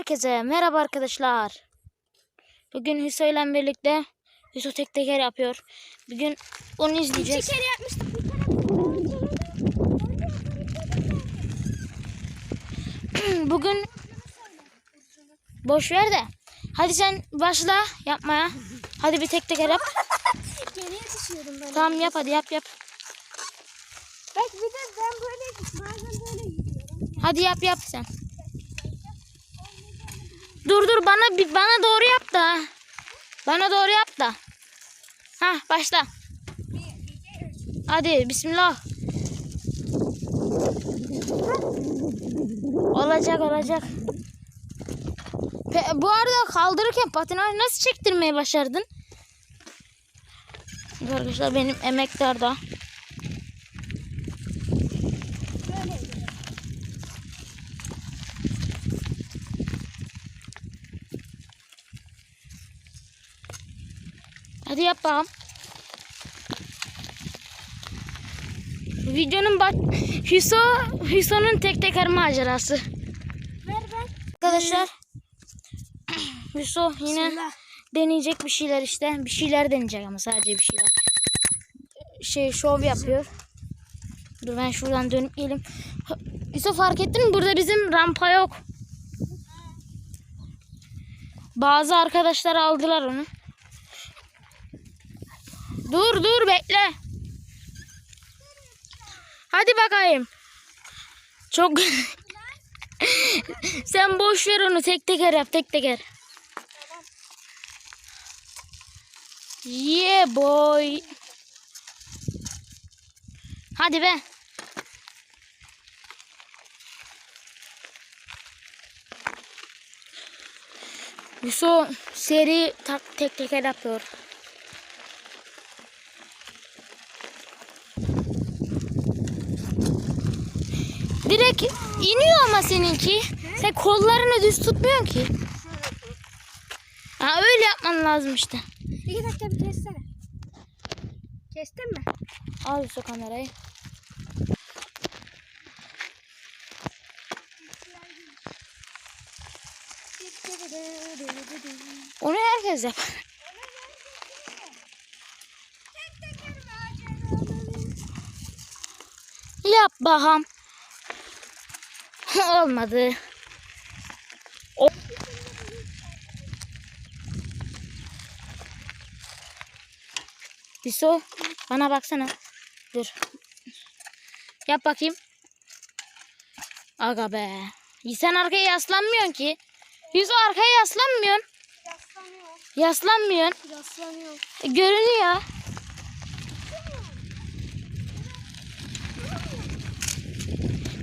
Herkese merhaba arkadaşlar. Bugün Hüso ile birlikte Hüso tek teker yapıyor. Bugün onu izleyeceğiz. kere yapmıştık. Bugün boş ver de. Hadi sen başla yapmaya. Hadi bir tek teker yap. Geriye düşüyorum ben. Tamam yap hadi yap yap. Bak bir de ben böyle bazen böyle gidiyorum. Hadi yap yap sen. Dur dur bana bana doğru yap da. Bana doğru yap da. Hah başla. Hadi bismillah. Olacak olacak. Bu arada kaldırırken patinaj nasıl çektirmeyi başardın? Arkadaşlar benim emektar Hadi yap bakalım. Videonun baş... Hüso, Hüso'nun tek teker macerası. Ver ver. Arkadaşlar Hüso yine Bismillah. deneyecek bir şeyler işte. Bir şeyler deneyecek ama sadece bir şeyler. Şey şov yapıyor. Dur ben şuradan dönüp geleyim. Hüso fark ettin mi? Burada bizim rampa yok. Bazı arkadaşlar aldılar onu. Dur dur bekle. Hadi bakayım. Çok Sen boş ver onu tek teker yap tek teker. Yeah boy. Hadi be. Yusuf seri tak, tek teker yapıyor. Direkt iniyor ama seninki. Sen kollarını düz tutmuyorsun ki. Ha, öyle yapman lazım işte. İki dakika bir kessene. Kestin mi? Al şu kamerayı. Onu herkes yapar. Yap bakalım. Olmadı. O- Biso bana baksana. Dur. Yap bakayım. Aga be. Sen arkaya yaslanmıyorsun ki. Yüzü arkaya yaslanmıyorsun. Yaslanıyor. Yaslanmıyorsun. Yaslanıyor. E, görünüyor.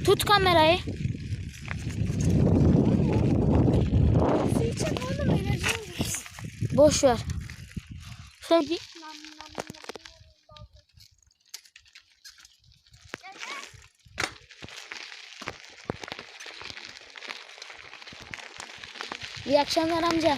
Tut kamerayı. Boş ver. Sen nam. İyi akşamlar amca.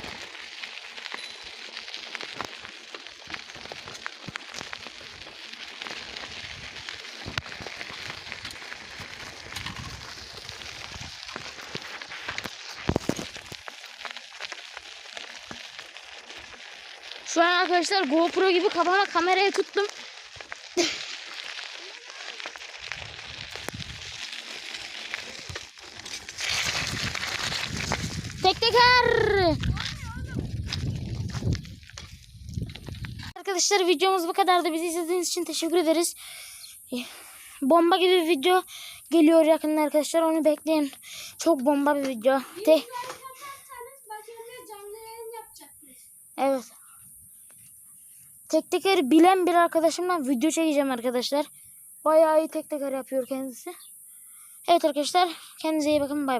Şu an arkadaşlar GoPro gibi kafama kamerayı tuttum. Tek teker. Arkadaşlar videomuz bu kadardı. Bizi izlediğiniz için teşekkür ederiz. Bomba gibi bir video geliyor yakında arkadaşlar. Onu bekleyin. Çok bomba bir video. Te evet. Tek teker bilen bir arkadaşımla video çekeceğim arkadaşlar. Bayağı iyi tek teker yapıyor kendisi. Evet arkadaşlar. Kendinize iyi bakın. Bay bay.